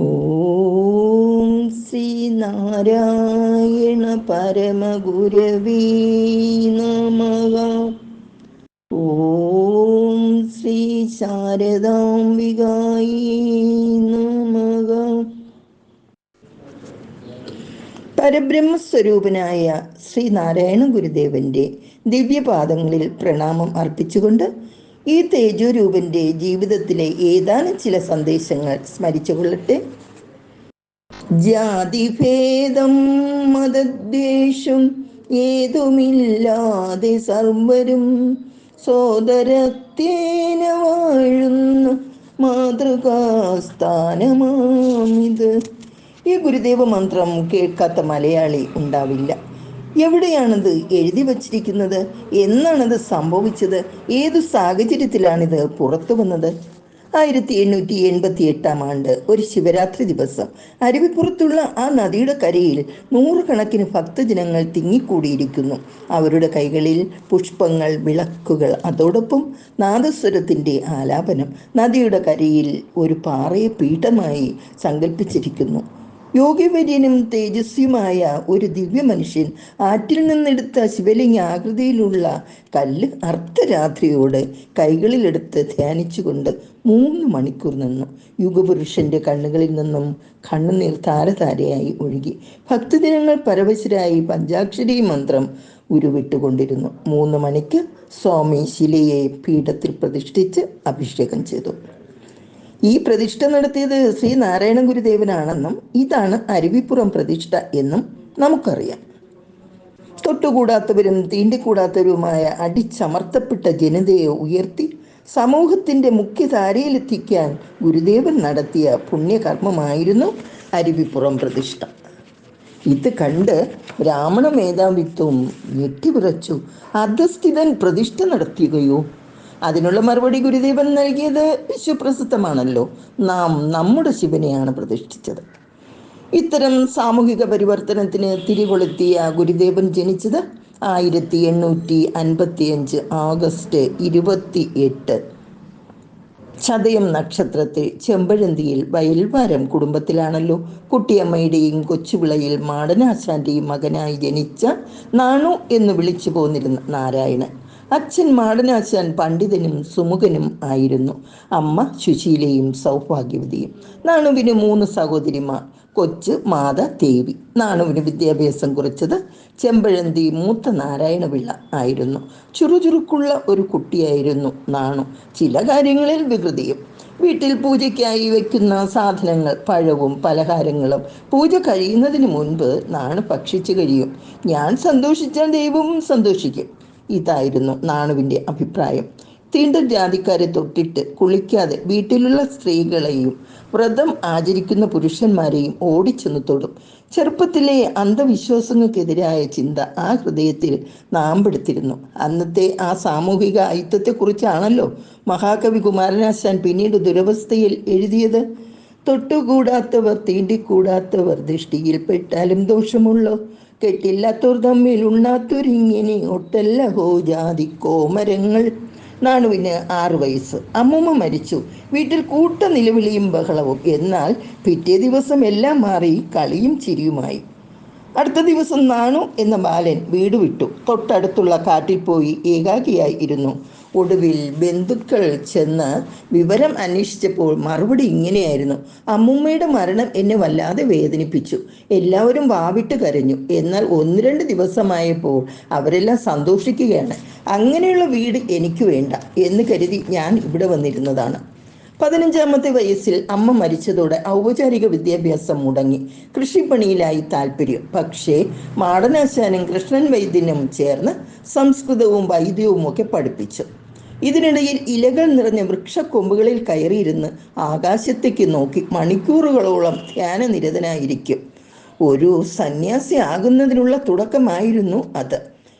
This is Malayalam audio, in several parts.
ഓം ശ്രീ നാരായണ പരമഗുരവീ നമ. ഓം ശ്രീ ശാരദാംബികായി നമ. പരബ്രഹ്മസ്വരൂപനായ ശ്രീനാരായണ ഗുരുദേവന്റെ ദിവ്യപാദങ്ങളിൽ പ്രണാമം അർപ്പിച്ചുകൊണ്ട് ഈ തേജോരൂപന്റെ ജീവിതത്തിലെ ഏതാനും ചില സന്ദേശങ്ങൾ സ്മരിച്ചുകൊള്ളട്ടെ. ജാതിഭേദം മതദ്വേഷം ഏതുമില്ലാതെ സർവരും സോദരത്തേന വാഴുന്ന. മാതൃകാസ്ഥാനമാണിത്. ഈ ഗുരുദേവ മന്ത്രം കേൾക്കാത്ത മലയാളി ഉണ്ടാവില്ല. എവിടെയാണത് എഴുതി വച്ചിരിക്കുന്നത്? എന്നാണത് സംഭവിച്ചത്? ഏതു സാഹചര്യത്തിലാണിത് പുറത്തു വന്നത്? ആയിരത്തി എണ്ണൂറ്റി എൺപത്തി എട്ടാം ആണ്ട് ഒരു ശിവരാത്രി ദിവസം. അരുവിപ്പുറത്തുള്ള ആ നദിയുടെ കരയിൽ നൂറുകണക്കിന് ഭക്തജനങ്ങൾ തിങ്ങിക്കൂടിയിരിക്കുന്നു. അവരുടെ കൈകളിൽ പുഷ്പങ്ങൾ വിളക്കുകൾ അതോടൊപ്പം നാദസ്വരത്തിന്റെ ആലാപനം. നദിയുടെ കരയിൽ ഒരു പാറയെ പീഠമായി സങ്കല്പിച്ചിരിക്കുന്നു യോഗ്യവര്യനും തേജസ്വിയുമായ ഒരു ദിവ്യ മനുഷ്യൻ ആറ്റിൽ നിന്നെടുത്ത ശിവലിംഗ ആകൃതിയിലുള്ള കല്ല് അർദ്ധരാത്രിയോട് കൈകളിലെടുത്ത് ധ്യാനിച്ചുകൊണ്ട് മൂന്ന് മണിക്കൂർ നിന്നു. യുഗപുരുഷന്റെ കണ്ണുകളിൽ നിന്നും കണ്ണുനീർ താരതാരയായി ഒഴുകി. ഭക്തജനങ്ങൾ പരവശരായി പഞ്ചാക്ഷരി മന്ത്രം ഉരുവിട്ടുകൊണ്ടിരുന്നു. മൂന്ന് മണിക്ക് സ്വാമി ശിലയെ പീഠത്തിൽ പ്രതിഷ്ഠിച്ച് അഭിഷേകം ചെയ്തു. ഈ പ്രതിഷ്ഠ നടത്തിയത് ശ്രീ നാരായണ ഗുരുദേവനാണെന്നും ഇതാണ് അരുവിപ്പുറം പ്രതിഷ്ഠ എന്നും നമുക്കറിയാം. തൊട്ടുകൂടാത്തവരും തീണ്ടിക്കൂടാത്തവരുമായ അടിച്ചമർത്തപ്പെട്ട ജനതയെ ഉയർത്തി സമൂഹത്തിന്റെ മുഖ്യധാരയിലെത്തിക്കാൻ ഗുരുദേവൻ നടത്തിയ പുണ്യകർമ്മമായിരുന്നു അരുവിപ്പുറം പ്രതിഷ്ഠ. ഇത് കണ്ട് ബ്രാഹ്മണ മേധാവിത്വം ഞെട്ടിവിറച്ചു. അധസ്ഥിതൻ പ്രതിഷ്ഠ നടത്തുകയോ അതിനുള്ള മറുപടി ഗുരുദേവൻ നൽകിയത് വിശ്വപ്രസിദ്ധമാണല്ലോ. നാം നമ്മുടെ ശിവനെയാണ് പ്രതിഷ്ഠിച്ചത്. ഇത്തരം സാമൂഹിക പരിവർത്തനത്തിന് തിരികൊളുത്തിയ ഗുരുദേവൻ ജനിച്ചത് ആയിരത്തി എണ്ണൂറ്റി അൻപത്തി അഞ്ച് ആഗസ്റ്റ് ഇരുപത്തി എട്ട് ചതയം നക്ഷത്രത്തിൽ ചെമ്പഴന്തിയിൽ വയൽവാരം കുടുംബത്തിലാണല്ലോ. കുട്ടിയമ്മയുടെയും കൊച്ചുവിളയിൽ മാടനാശാന്റെയും മകനായി ജനിച്ച നാണു എന്ന് വിളിച്ചു പോന്നിരുന്ന നാരായണൻ. അച്ഛൻ മാടനാശാൻ പണ്ഡിതനും സുമുഖനും ആയിരുന്നു. അമ്മ ശുശീലയും സൗഭാഗ്യവതിയും. നാണുവിന് മൂന്ന് സഹോദരിമാർ. കൊച്ച് മാത ദേവി. നാണുവിന് വിദ്യാഭ്യാസം കുറിച്ചത് ചെമ്പഴന്തി മൂത്ത നാരായണപിള്ള ആയിരുന്നു. ചുറുചുറുക്കുള്ള ഒരു കുട്ടിയായിരുന്നു നാണു. ചില കാര്യങ്ങളിൽ വികൃതിയും. വീട്ടിൽ പൂജയ്ക്കായി വെക്കുന്ന സാധനങ്ങൾ പഴവും പലഹാരങ്ങളും പൂജ കഴിയുന്നതിന് മുൻപ് നാണു ഭക്ഷിച്ചു കഴിയും. ഞാൻ സന്തോഷിച്ചാൽ ദൈവവും സന്തോഷിക്കും. ഇതായിരുന്നു നാണുവിന്റെ അഭിപ്രായം. തീണ്ടൽ ജാതിക്കാരെ തൊട്ടിട്ട് കുളിക്കാതെ വീട്ടിലുള്ള സ്ത്രീകളെയും വ്രതം ആചരിക്കുന്ന പുരുഷന്മാരെയും ഓടിച്ചെന്ന് തൊടും. ചെറുപ്പത്തിലെ അന്ധവിശ്വാസങ്ങൾക്കെതിരായ ചിന്ത ആ ഹൃദയത്തിൽ നാമ്പെടുത്തിരുന്നു. അന്നത്തെ ആ സാമൂഹിക ഐക്യത്തെക്കുറിച്ചാണല്ലോ മഹാകവി കുമാരനാശാൻ പിന്നീട് ദുരവസ്ഥയിൽ എഴുതിയത്? തൊട്ടുകൂടാത്തവർ തീണ്ടിക്കൂടാത്തവർ ദൃഷ്ടിയിൽപ്പെട്ടാലും ദോഷമുള്ളോ? കെട്ടില്ലാത്തോർ തമ്മിൽ ഉണ്ണാത്തൊരിങ്ങനെ ഒട്ടല്ല ഹോ ജാതി കോമരങ്ങൾ. നാണുവിന് ആറ് വയസ്സ്. അമ്മുമ്മ മരിച്ചു. വീട്ടിൽ കൂട്ട നിലവിളിയും ബഹളവും. എന്നാൽ പിറ്റേ ദിവസം എല്ലാം മാറി കളിയും ചിരിയുമായി. അടുത്ത ദിവസം നാണു എന്ന ബാലൻ വീട് വിട്ടു. തൊട്ടടുത്തുള്ള കാട്ടിൽ പോയി ഏകാഗിയായി ഇരുന്നു. ഒടുവിൽ ബന്ധുക്കൾ ചെന്ന് വിവരം അന്വേഷിച്ചപ്പോൾ മറുപടി ഇങ്ങനെയായിരുന്നു. അമ്മുമ്മയുടെ മരണം എന്നെ വല്ലാതെ വേദനിപ്പിച്ചു. എല്ലാവരും വാവിട്ട് കരഞ്ഞു. എന്നാൽ ഒന്ന് രണ്ട് ദിവസമായപ്പോൾ അവരെല്ലാം സന്തോഷിക്കുകയാണ്. അങ്ങനെയുള്ള വീട് എനിക്ക് വേണ്ട എന്ന് കരുതി ഞാൻ ഇവിടെ വന്നിരുന്നതാണ്. പതിനഞ്ചാമത്തെ വയസ്സിൽ അമ്മ മരിച്ചതോടെ ഔപചാരിക വിദ്യാഭ്യാസം മുടങ്ങി. കൃഷിപ്പണിയിലായി താല്പര്യം പക്ഷേ മാടനാശാനും കൃഷ്ണൻ വൈദ്യനും ചേർന്ന് സംസ്കൃതവും വൈദ്യവും ഒക്കെ പഠിപ്പിച്ചു. ഇതിനിടയിൽ ഇലകൾ നിറഞ്ഞ വൃക്ഷക്കൊമ്പുകളിൽ കയറിയിരുന്ന് ആകാശത്തേക്ക് നോക്കി മണിക്കൂറുകളോളം ധ്യാനനിരതനായിരിക്കും. ഒരു സന്യാസി ആകുന്നതിനുള്ള തുടക്കമായിരുന്നു അത്.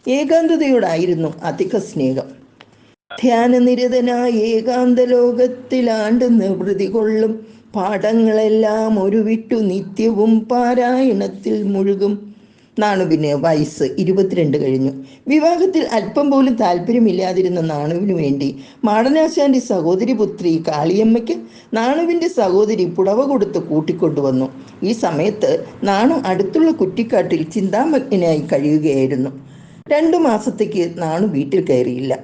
ഏകാന്തതയോടായിരുന്നു അധിക സ്നേഹം. ധ്യാനനിരതനായ ഏകാന്ത ലോകത്തിലാണ്ട് നിവൃതി കൊള്ളും. പാഠങ്ങളെല്ലാം ഒരു വിട്ടു നിത്യവും പാരായണത്തിൽ മുഴുകും. നാണുവിന് വയസ്സ്. ഇരുപത്തിരണ്ട് കഴിഞ്ഞു. വിവാഹത്തിൽ അല്പം പോലും താല്പര്യമില്ലാതിരുന്ന നാണുവിനു വേണ്ടി മാടനാശാന്റെ സഹോദരി പുത്രി കാളിയമ്മയ്ക്ക് നാണുവിന്റെ സഹോദരി പുടവ കൊടുത്ത് കൂട്ടിക്കൊണ്ടുവന്നു. ഈ സമയത്ത് നാണു അടുത്തുള്ള കുറ്റിക്കാട്ടിൽ ചിന്താമഗ്നായി കഴിയുകയായിരുന്നു. രണ്ടു മാസത്തേക്ക് നാണു വീട്ടിൽ കയറിയില്ല.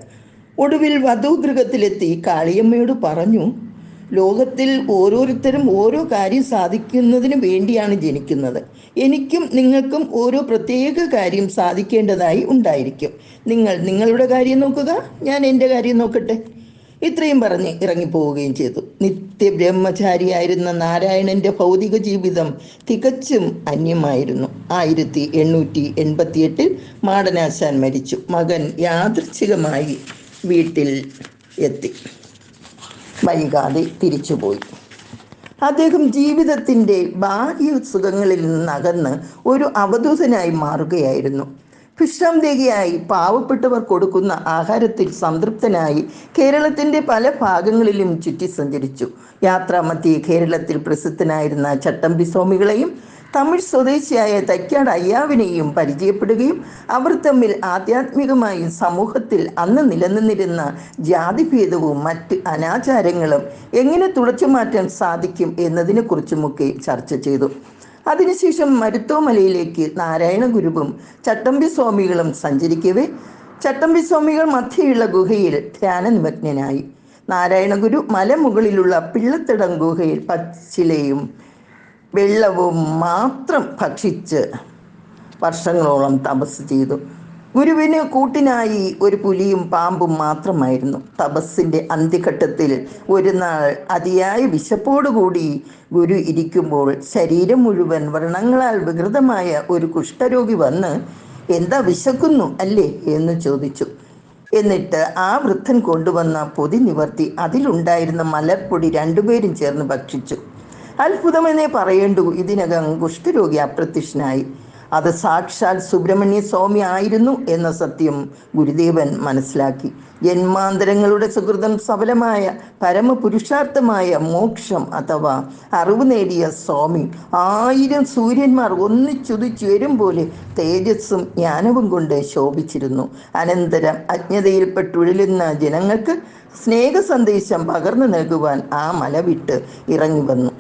ഒടുവിൽ വധുഗൃഹത്തിലെത്തി കാളിയമ്മയോട് പറഞ്ഞു ലോകത്തിൽ ഓരോരുത്തരും ഓരോ കാര്യം സാധിക്കുന്നതിന് വേണ്ടിയാണ് ജനിക്കുന്നത്. എനിക്കും നിങ്ങൾക്കും ഓരോ പ്രത്യേക കാര്യം സാധിക്കേണ്ടതായി ഉണ്ടായിരിക്കും. നിങ്ങൾ നിങ്ങളുടെ കാര്യം നോക്കുക ഞാൻ എന്റെ കാര്യം നോക്കട്ടെ. ഇത്രയും പറഞ്ഞ് ഇറങ്ങിപ്പോവുകയും ചെയ്തു. നിത്യ നിത്യബ്രഹ്മചാരിയായിരുന്ന നാരായണന്റെ ഭൗതിക ജീവിതം തികച്ചും അന്യമായിരുന്നു. ആയിരത്തി എണ്ണൂറ്റി എൺപത്തിയെട്ടിൽ മാടനാശാൻ മരിച്ചു. മകൻ യാദൃച്ഛികമായി വീട്ടിൽ എത്തി. വൈകാതെ തിരിച്ചുപോയി. അദ്ദേഹം ജീവിതത്തിന്റെ ബാഹ്യ സുഖങ്ങളിൽ നിന്നകന്ന് ഒരു അവധൂതനായി മാറുകയായിരുന്നു. ഭിക്ഷാന്തേകിയായി പാവപ്പെട്ടവർ കൊടുക്കുന്ന ആഹാരത്തിൽ സംതൃപ്തനായി കേരളത്തിന്റെ പല ഭാഗങ്ങളിലും ചുറ്റി സഞ്ചരിച്ചു. യാത്രാമധ്യേ കേരളത്തിൽ പ്രസിദ്ധനായിരുന്ന ചട്ടമ്പി സ്വാമികളെയും തമിഴ് സ്വദേശിയായ തൈക്കാട് അയ്യാവിനെയും പരിചയപ്പെടുകയും അവർ തമ്മിൽ ആധ്യാത്മികമായും സമൂഹത്തിൽ അന്ന് നിലനിന്നിരുന്ന ജാതിഭേദവും മറ്റ് അനാചാരങ്ങളും എങ്ങനെ തുടച്ചു മാറ്റാൻ സാധിക്കും എന്നതിനെക്കുറിച്ചുമൊക്കെ ചർച്ച ചെയ്തു. അതിനുശേഷം മരുത്തോമലയിലേക്ക് നാരായണ ഗുരുവും ചട്ടമ്പി സ്വാമികളും സഞ്ചരിക്കവേ. ചട്ടമ്പി സ്വാമികൾ മധ്യയുള്ള ഗുഹയിൽ ധ്യാനനിമഗ്നനായി. നാരായണ ഗുരു മലമുകളിലുള്ള പിള്ളത്തിടം ഗുഹയിൽ പച്ചിലയും വെള്ളവും മാത്രം ഭക്ഷിച്ച് വർഷങ്ങളോളം തപസ് ചെയ്തു. ഗുരുവിന് കൂട്ടിനായി ഒരു പുലിയും പാമ്പും മാത്രമായിരുന്നു. തപസ്സിന്റെ അന്ത്യഘട്ടത്തിൽ ഒരു നാൾ അതിയായ വിശപ്പോടുകൂടി ഗുരു ഇരിക്കുമ്പോൾ ശരീരം മുഴുവൻ വ്രണങ്ങളാൽ വികൃതമായ ഒരു കുഷ്ഠരോഗി വന്ന് എന്താ വിശക്കുന്നു അല്ലേ? എന്ന് ചോദിച്ചു. എന്നിട്ട് ആ വൃദ്ധൻ കൊണ്ടുവന്ന പൊതി നിവർത്തി അതിലുണ്ടായിരുന്ന മലർപ്പൊടി രണ്ടുപേരും ചേർന്ന് ഭക്ഷിച്ചു. അത്ഭുതമെന്നേ പറയേണ്ടു. ഇതിനകം കുഷ്ഠരോഗി അപ്രത്യക്ഷനായി. അത് സാക്ഷാൽ സുബ്രഹ്മണ്യ സ്വാമി ആയിരുന്നു എന്ന സത്യം ഗുരുദേവൻ മനസ്സിലാക്കി. ജന്മാന്തരങ്ങളുടെ സുഹൃതം സഫലമായ പരമപുരുഷാർത്ഥമായ മോക്ഷം അഥവാ അറിവ് നേടിയ സ്വാമി ആയിരം സൂര്യന്മാർ ഒന്നിച്ചുതിച്ചുയരും പോലെ തേജസ്സും ജ്ഞാനവും കൊണ്ട് ശോഭിച്ചിരുന്നു. അനന്തരം അജ്ഞതയിൽപ്പെട്ടുഴലുന്ന ജനങ്ങൾക്ക് സ്നേഹ സന്ദേശം പകർന്നു നൽകുവാൻ ആ മല വിട്ട് ഇറങ്ങി വന്നു.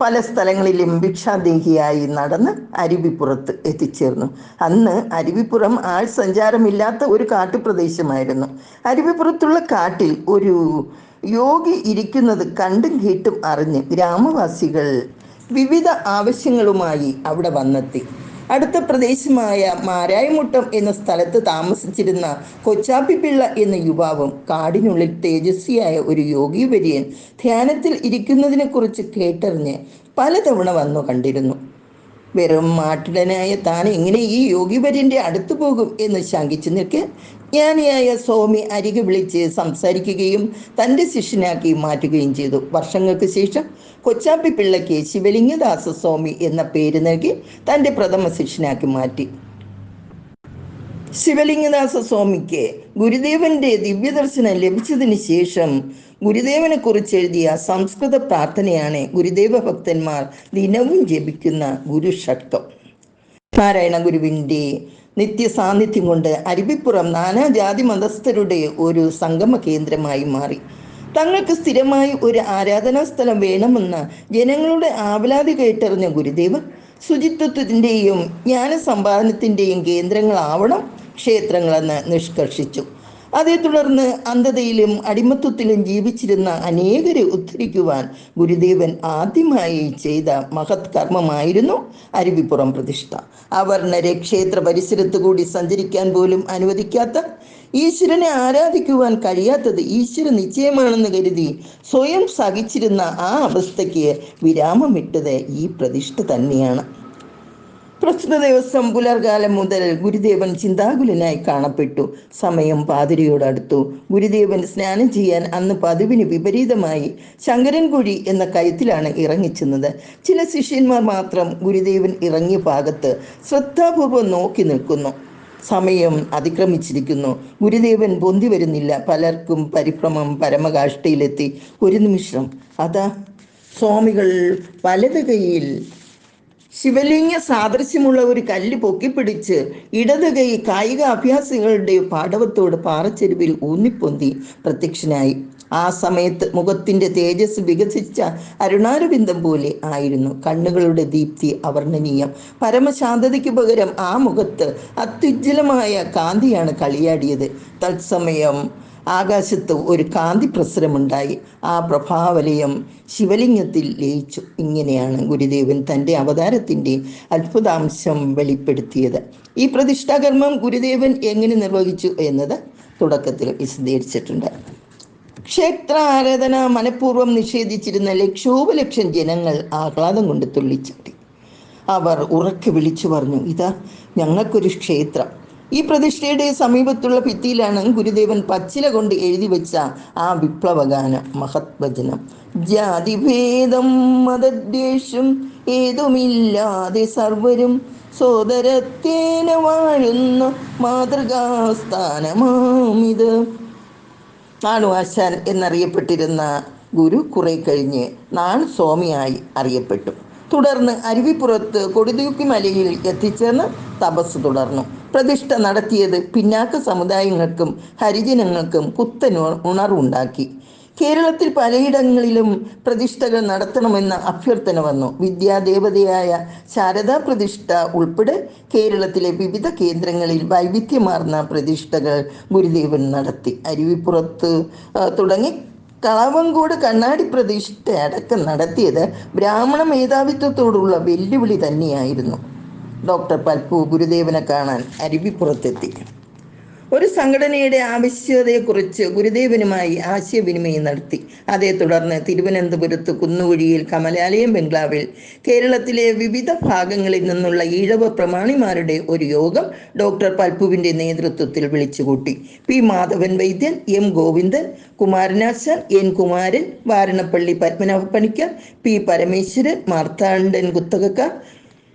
പല സ്ഥലങ്ങളിലും ഭിക്ഷാദേഹിയായി നടന്ന് അരുവിപ്പുറത്ത് എത്തിച്ചേർന്നു. അന്ന് അരുവിപ്പുറം ആൾ സഞ്ചാരമില്ലാത്ത ഒരു കാട്ടുപ്രദേശമായിരുന്നു. അരുവിപ്പുറത്തുള്ള കാട്ടിൽ ഒരു യോഗി ഇരിക്കുന്നത് കണ്ടും കേട്ടും അറിഞ്ഞ് ഗ്രാമവാസികൾ വിവിധ ആവശ്യങ്ങളുമായി അവിടെ വന്നെത്തി. അടുത്ത പ്രദേശമായ മാരായമുട്ടം എന്ന സ്ഥലത്ത് താമസിച്ചിരുന്ന കൊച്ചാപ്പിപ്പിള്ള എന്ന യുവാവും കാടിനുള്ളിൽ തേജസ്വിയായ ഒരു യോഗി വര്യൻ ധ്യാനത്തിൽ ഇരിക്കുന്നതിനെക്കുറിച്ച് കേട്ടറിഞ്ഞ് പലതവണ വന്നു കണ്ടിരുന്നു. വെറും മാട്ടിടനായ താൻ എങ്ങനെ ഈ യോഗിവര്യന്റെ അടുത്തു പോകും എന്ന് ശങ്കിച്ചു നിൽക്കെ. ജ്ഞാനിയായ സ്വാമി അരികെ വിളിച്ച് സംസാരിക്കുകയും തന്റെ ശിഷ്യനാക്കി മാറ്റുകയും ചെയ്തു. വർഷങ്ങൾക്ക് ശേഷം കൊച്ചാപ്പി പിള്ളയ്ക്ക് ശിവലിംഗദാസ സ്വാമി എന്ന പേര് നൽകി തന്റെ പ്രഥമ ശിഷ്യനാക്കി മാറ്റി. ശിവലിംഗദാസ സ്വാമിക്ക് ഗുരുദേവന്റെ ദിവ്യദർശനം ലഭിച്ചതിന് ശേഷം ഗുരുദേവനെ കുറിച്ച് എഴുതിയ സംസ്കൃത പ്രാർത്ഥനയാണ് ഗുരുദേവ ഭക്തന്മാർ ദിനവും ജപിക്കുന്ന ഗുരുഷട്കം നാരായണ ഗുരുവിന്റെ നിത്യസാന്നിധ്യം കൊണ്ട് അരുവിപ്പുറം നാനാജാതി മതസ്ഥരുടെ ഒരു സംഗമ കേന്ദ്രമായി മാറി. തങ്ങൾക്ക് സ്ഥിരമായി ഒരു ആരാധനാ സ്ഥലം വേണമെന്ന ജനങ്ങളുടെ ആവലാതി കേട്ടറിഞ്ഞ ഗുരുദേവൻ ശുചിത്വത്തിന്റെയും ജ്ഞാനസമ്പാദനത്തിന്റെയും കേന്ദ്രങ്ങളാവണം ക്ഷേത്രങ്ങളെന്ന് നിഷ്കർഷിച്ചു. അതേ തുടർന്ന് അന്ധതയിലും അടിമത്വത്തിലും ജീവിച്ചിരുന്ന അനേകരെ ഉദ്ധരിക്കുവാൻ ഗുരുദേവൻ ആദ്യമായി ചെയ്ത മഹത് കർമ്മമായിരുന്നു അരുവിപ്പുറം പ്രതിഷ്ഠ. അവർണരെ ക്ഷേത്ര പരിസരത്ത് കൂടി സഞ്ചരിക്കാൻ പോലും അനുവദിക്കാത്ത ഈശ്വരനെ ആരാധിക്കുവാൻ കഴിയാത്തത് ഈശ്വര നിശ്ചയമാണെന്ന് കരുതി സ്വയം സഹിച്ചിരുന്ന ആ അവസ്ഥയ്ക്ക് വിരാമമിട്ടത് ഈ പ്രതിഷ്ഠ തന്നെയാണ്. പ്രസ്തുത ദിവസം പുലർകാലം മുതൽ ഗുരുദേവൻ ചിന്താകുലനായി കാണപ്പെട്ടു. സമയം പാതിരിയോടടുത്തു. ഗുരുദേവൻ സ്നാനം ചെയ്യാൻ അന്ന് പതിവിന് വിപരീതമായി ശങ്കരൻകുഴി എന്ന കയത്തിലാണ് ഇറങ്ങിച്ചെന്നത് ചില ശിഷ്യന്മാർ മാത്രം ഗുരുദേവൻ ഇറങ്ങിയ ഭാഗത്ത് ശ്രദ്ധാപൂർവം നോക്കി നിൽക്കുന്നു. സമയം അതിക്രമിച്ചിരിക്കുന്നു. ഗുരുദേവൻ പൊന്തി വരുന്നില്ല. പലർക്കും പരിഭ്രമം പരമകാഷ്ഠയിലെത്തി. ഒരു നിമിഷം. അതാ സ്വാമികൾ വലത് കൈയിൽ ശിവലിംഗ സാദൃശ്യമുള്ള ഒരു കല്ല് പൊക്കിപ്പിടിച്ച് ഇടത് കൈ കായിക അഭ്യാസികളുടെ പാടവത്തോട് പാറച്ചെരുവിൽ ഊന്നിപ്പൊന്തി പ്രത്യക്ഷനായി. ആ സമയത്ത് മുഖത്തിന്റെ തേജസ് വികസിച്ച അരുണാരവിന്ദം പോലെ ആയിരുന്നു. കണ്ണുകളുടെ ദീപ്തി അവർണനീയം. പരമശാന്തതയ്ക്ക് പകരം ആ മുഖത്ത് അത്യുജ്വലമായ കാന്തിയാണ് കളിയാടിയത്. തത്സമയം ആകാശത്ത് ഒരു കാന്തി പ്രസരമുണ്ടായി. ആ പ്രഭാവലയം ശിവലിംഗത്തിൽ ലയിച്ചു. ഇങ്ങനെയാണ് ഗുരുദേവൻ തന്റെ അവതാരത്തിന്റെ അത്ഭുതാംശം വെളിപ്പെടുത്തിയത്. ഈ പ്രതിഷ്ഠാകർമ്മം ഗുരുദേവൻ എങ്ങനെ നിർവഹിച്ചു എന്നത് തുടക്കത്തിൽ വിശദീകരിച്ചിട്ടുണ്ട്. ക്ഷേത്ര ആരാധന മനഃപൂർവം നിഷേധിച്ചിരുന്ന ലക്ഷോപലക്ഷം ജനങ്ങൾ ആഹ്ലാദം കൊണ്ട് തുള്ളിച്ചാട്ടി അവർ ഉറക്കെ വിളിച്ചു പറഞ്ഞു ഇതാ ഞങ്ങൾക്കൊരു ക്ഷേത്രം. ഈ പ്രതിഷ്ഠയുടെ സമീപത്തുള്ള ഭിത്തിയിലാണ് ഗുരുദേവൻ പച്ചില കൊണ്ട് എഴുതി വെച്ച ആ വിപ്ലവഗാനം മഹത്വചനം. ജാതിഭേദം മതദ്വേഷം ഏതുമില്ലാതെ സർവരും സോദരത്തേന വാഴുന്ന മാതൃകാസ്ഥാനമാമിത്. നാണുവാശാൻ എന്നറിയപ്പെട്ടിരുന്ന ഗുരു കുറെ കഴിഞ്ഞ് നാൺ സ്വാമിയായി അറിയപ്പെട്ടു. തുടർന്ന് അരുവിപ്പുറത്ത് കൊടിതൂക്കി മലയിൽ എത്തിച്ചേർന്ന് തപസ് തുടർന്നു. പ്രതിഷ്ഠ നടത്തിയത് പിന്നാക്ക സമുദായങ്ങൾക്കും ഹരിജനങ്ങൾക്കും പുത്തൻ ഉണ- ഉണർവുണ്ടാക്കി. കേരളത്തിൽ പലയിടങ്ങളിലും പ്രതിഷ്ഠകൾ നടത്തണമെന്ന അഭ്യർത്ഥന വന്നു. വിദ്യാദേവതയായ ശാരദാ പ്രതിഷ്ഠ ഉൾപ്പെടെ കേരളത്തിലെ വിവിധ കേന്ദ്രങ്ങളിൽ വൈവിധ്യമാർന്ന പ്രതിഷ്ഠകൾ ഗുരുദേവൻ നടത്തി. അരുവിപ്പുറത്ത് തുടങ്ങി കളവങ്കോട് കണ്ണാടി പ്രതിഷ്ഠ അടക്കം നടത്തിയത് ബ്രാഹ്മണ മേധാവിത്വത്തോടുള്ള വെല്ലുവിളി തന്നെയായിരുന്നു. ഡോക്ടർ പൽപ്പു ഗുരുദേവനെ കാണാൻ അരുവിപ്പുറത്തെത്തി. ഒരു സംഘടനയുടെ ആവശ്യകതയെക്കുറിച്ച് ഗുരുദേവനുമായി ആശയവിനിമയം നടത്തി. അതേ തുടർന്ന് തിരുവനന്തപുരത്ത് കുന്നുകുഴിയിൽ കമലാലയം ബംഗ്ലാവിൽ കേരളത്തിലെ വിവിധ ഭാഗങ്ങളിൽ നിന്നുള്ള ഈഴവ പ്രമാണിമാരുടെ ഒരു യോഗം ഡോക്ടർ പൽപ്പുവിന്റെ നേതൃത്വത്തിൽ വിളിച്ചുകൂട്ടി. P Madhavan Vaidyan M Govindan Kumaranasan N Kumaran Varanappally Padmanabha Panicker P Parameswaran Marthandan കുത്തകക്കാർ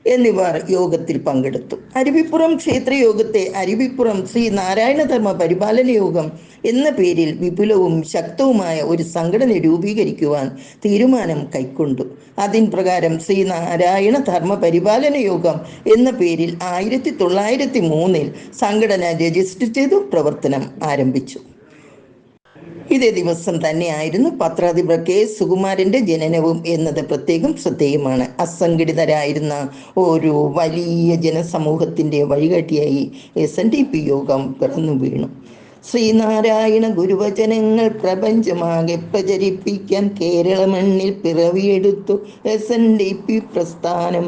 എന്നിവർ യോഗത്തിൽ പങ്കെടുത്തു. അരുവിപ്പുറം ക്ഷേത്രയോഗത്തെ അരുവിപ്പുറം ശ്രീ നാരായണധർമ്മ പരിപാലന യോഗം എന്ന പേരിൽ വിപുലവും ശക്തവുമായ ഒരു സംഘടന രൂപീകരിക്കുവാൻ തീരുമാനം കൈക്കൊണ്ടു. അതിൻ പ്രകാരം ശ്രീ നാരായണ ധർമ്മ പരിപാലന യോഗം എന്ന പേരിൽ ആയിരത്തി തൊള്ളായിരത്തി മൂന്നിൽ സംഘടന രജിസ്റ്റർ ചെയ്തു പ്രവർത്തനം ആരംഭിച്ചു. ഇതേ ദിവസം തന്നെയായിരുന്നു പത്രാധിപർ കെ സുകുമാരന്റെ ജനനവും എന്നത് പ്രത്യേകം ശ്രദ്ധേയമാണ്. അസംഘടിതരായിരുന്ന ഒരു വലിയ ജനസമൂഹത്തിന്റെ വഴികാട്ടിയായി എസ് എൻ ഡി പി യോഗം പിറന്നു വീണു ശ്രീനാരായണ ഗുരുവചനങ്ങൾ പ്രപഞ്ചമാകെ പ്രചരിപ്പിക്കാൻ കേരള മണ്ണിൽ പിറവിയെടുത്തു. എസ് എൻ ഡി പി പ്രസ്ഥാനം.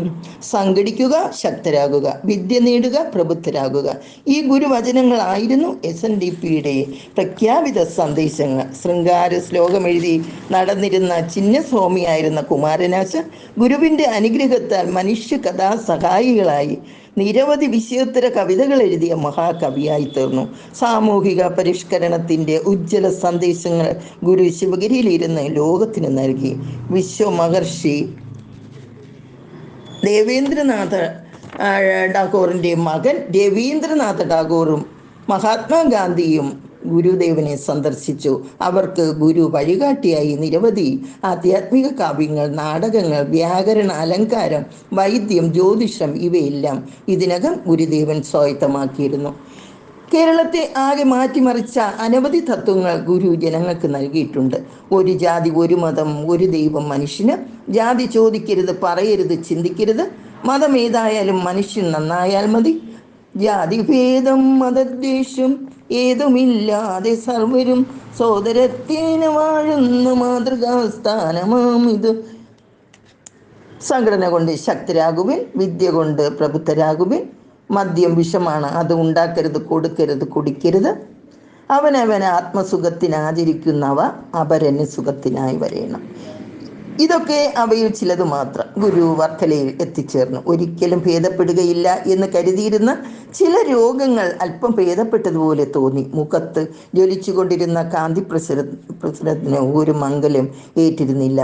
സംഘടിക്കുക ശക്തരാകുക. വിദ്യ നേടുക പ്രബുദ്ധരാകുക. ഈ ഗുരുവചനങ്ങളായിരുന്നു എസ് എൻ ഡി പിയുടെ പ്രഖ്യാപിത സന്ദേശങ്ങൾ. ശൃംഗാര ശ്ലോകം എഴുതി നടന്നിരുന്ന ചിഹ്നസ്വാമിയായിരുന്ന കുമാരനാശ ഗുരുവിന്റെ അനുഗ്രഹത്താൽ മനുഷ്യ കഥാ സഹായികളായി നിരവധി വിഷയോത്തര കവിതകൾ എഴുതിയ മഹാകവിയായി തീർന്നു. സാമൂഹിക പരിഷ്കരണത്തിന്റെ ഉജ്ജ്വല സന്ദേശങ്ങൾ ഗുരു ശിവഗിരിയിലിരുന്ന് ലോകത്തിന് നൽകി. വിശ്വമഹർഷി ദേവേന്ദ്രനാഥ ടാഗോറിന്റെ മകൻ രവീന്ദ്രനാഥ ടാഗോറും മഹാത്മാഗാന്ധിയും ഗുരുദേവനെ സന്ദർശിച്ചു. അവർക്ക് ഗുരു വഴികാട്ടിയായി നിരവധി ആധ്യാത്മിക കാവ്യങ്ങൾ നാടകങ്ങൾ വ്യാകരണ അലങ്കാരം വൈദ്യം ജ്യോതിഷം ഇവയെല്ലാം ഇതിനകം ഗുരുദേവൻ സ്വായത്തമാക്കിയിരുന്നു. കേരളത്തെ ആകെ മാറ്റിമറിച്ച അനവധി തത്വങ്ങൾ ഗുരു ജനങ്ങൾക്ക് നൽകിയിട്ടുണ്ട്. ഒരു ജാതി ഒരു മതം ഒരു ദൈവം മനുഷ്യന് ജാതി ചോദിക്കരുത് പറയരുത് ചിന്തിക്കരുത്. മതം ഏതായാലും മനുഷ്യൻ നന്നായാൽ മതി. ജാതിഭേദം മതദ്വേഷം ഏതുമില്ലാതെ സർവരും സോദരത്തിന് വാഴുന്ന മാതൃകാസ്ഥാനമാമിത്. സംഘടന കൊണ്ട് ശക്തരാകുവിൻ വിദ്യ കൊണ്ട് പ്രബുദ്ധരാകുവിൻ മദ്യം വിഷമാണ് അത് ഉണ്ടാക്കരുത് കൊടുക്കരുത് കുടിക്കരുത്. അവനവൻ ആത്മസുഖത്തിനാചരിക്കുന്നവ അപരന് സുഖത്തിനായി വരയണം ഇതൊക്കെ അവയിൽ ചിലത് മാത്രം. ഗുരു വർക്കലയിൽ എത്തിച്ചേർന്നു. ഒരിക്കലും ഭേദപ്പെടുകയില്ല എന്ന് കരുതിയിരുന്ന ചില രോഗങ്ങൾ അല്പം ഭേദപ്പെട്ടതുപോലെ തോന്നി. മുഖത്ത് ജ്വലിച്ചുകൊണ്ടിരുന്ന കാന്തി പ്രസര പ്രസരത്തിന് ഒരു മംഗലം ഏറ്റിരുന്നില്ല.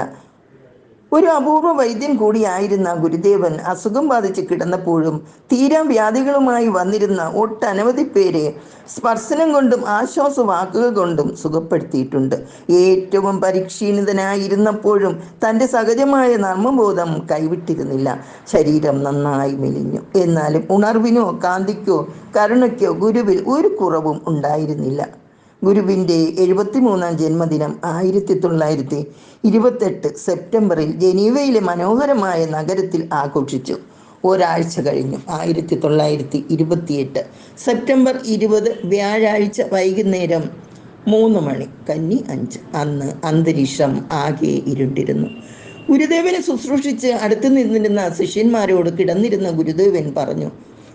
ഒരു അപൂർവ വൈദ്യൻ കൂടിയായിരുന്ന ഗുരുദേവൻ അസുഖം ബാധിച്ച് കിടന്നപ്പോഴും തീരാ വ്യാധികളുമായി വന്നിരുന്ന ഒട്ടനവധി പേരെ സ്പർശനം കൊണ്ടും ആശ്വാസ വാക്കുകൾ കൊണ്ടും സുഖപ്പെടുത്തിയിട്ടുണ്ട്. ഏറ്റവും പരിക്ഷീണിതനായിരുന്നപ്പോഴും തന്റെ സഹജമായ നർമ്മബോധം കൈവിട്ടിരുന്നില്ല. ശരീരം നന്നായി മെലിഞ്ഞു. എന്നാലും ഉണർവിനോ കാന്തിക്കോ കരുണയ്ക്കോ ഗുരുവിൽ ഒരു കുറവും ഉണ്ടായിരുന്നില്ല. ഗുരുവിന്റെ എഴുപത്തിമൂന്നാം ജന്മദിനം ആയിരത്തി തൊള്ളായിരത്തി ഇരുപത്തെട്ട് സെപ്റ്റംബറിൽ ജനീവയിലെ മനോഹരമായ നഗരത്തിൽ ആഘോഷിച്ചു. ഒരാഴ്ച കഴിഞ്ഞു. ആയിരത്തി തൊള്ളായിരത്തി ഇരുപത്തിയെട്ട് സെപ്റ്റംബർ ഇരുപത് വ്യാഴാഴ്ച വൈകുന്നേരം മൂന്ന് മണി കന്നി അഞ്ച്. അന്ന് അന്തരീക്ഷം ആകെ ഇരുണ്ടിരുന്നു. ഗുരുദേവനെ ശുശ്രൂഷിച്ച് അടുത്തു നിന്നിരുന്ന ശിഷ്യന്മാരോട് കിടന്നിരുന്ന ഗുരുദേവൻ പറഞ്ഞു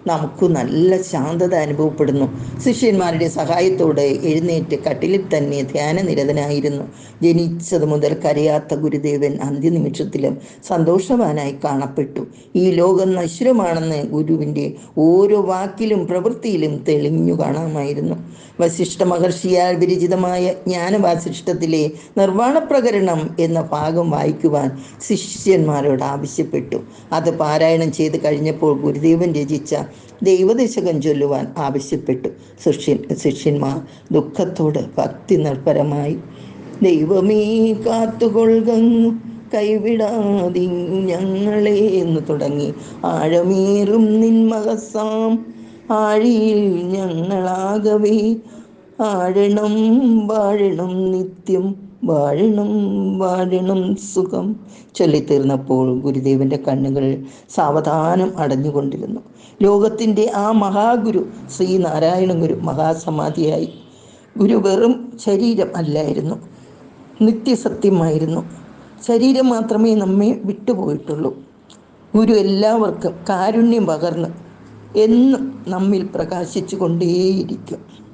നമുക്ക് നല്ല ശാന്തത അനുഭവപ്പെടുന്നു. ശിഷ്യന്മാരുടെ സഹായത്തോടെ എഴുന്നേറ്റ് കട്ടിലിൽ തന്നെ ധ്യാനനിരതനായിരുന്നു. ജനിച്ചത് മുതൽ കരയാത്ത ഗുരുദേവൻ അന്ത്യനിമിഷത്തിലും സന്തോഷവാനായി കാണപ്പെട്ടു. ഈ ലോകം നശ്വരമാണെന്ന് ഗുരുവിന്റെ ഓരോ വാക്കിലും പ്രവൃത്തിയിലും തെളിഞ്ഞു കാണാമായിരുന്നു. വശിഷ്ഠ മഹർഷിയാൽ വിരചിതമായ ജ്ഞാനവാസിഷ്ടത്തിലെ നിർവാണ പ്രകരണം എന്ന ഭാഗം വായിക്കുവാൻ ശിഷ്യന്മാരോട് ആവശ്യപ്പെട്ടു. അത് പാരായണം ചെയ്ത് കഴിഞ്ഞപ്പോൾ ഗുരുദേവൻ രചിച്ച ദൈവദശകം ചൊല്ലുവാൻ ആവശ്യപ്പെട്ടു. ശിഷ്യൻ ശിഷ്യന്മാർ ദുഃഖത്തോട് ഭക്തി നിർഭരമായി. ദൈവമേ കാത്തുകൊള്ളു കൈവിടാതിങ്ങു ഞങ്ങളെ എന്ന് തുടങ്ങി. ആഴമേറും നിന്മകസാം ആഴിയിൽ ഞങ്ങളാകവേ. ആഴണം വാഴണം നിത്യം വാഴണം വാഴണം സുഖം ചൊല്ലിത്തീർന്നപ്പോൾ ഗുരുദേവന്റെ കണ്ണുകൾ സാവധാനം അടഞ്ഞുകൊണ്ടിരുന്നു. ലോകത്തിന്റെ ആ മഹാഗുരു ശ്രീനാരായണ ഗുരു മഹാസമാധിയായി. ഗുരു വെറും ശരീരം അല്ലായിരുന്നു നിത്യസത്യമായിരുന്നു. ശരീരം മാത്രമേ നമ്മെ വിട്ടുപോയിട്ടുള്ളൂ. ഗുരു എല്ലാവർക്കും കാരുണ്യം പകർന്ന് എന്നും നമ്മിൽ പ്രകാശിച്ചു കൊണ്ടേയിരിക്കും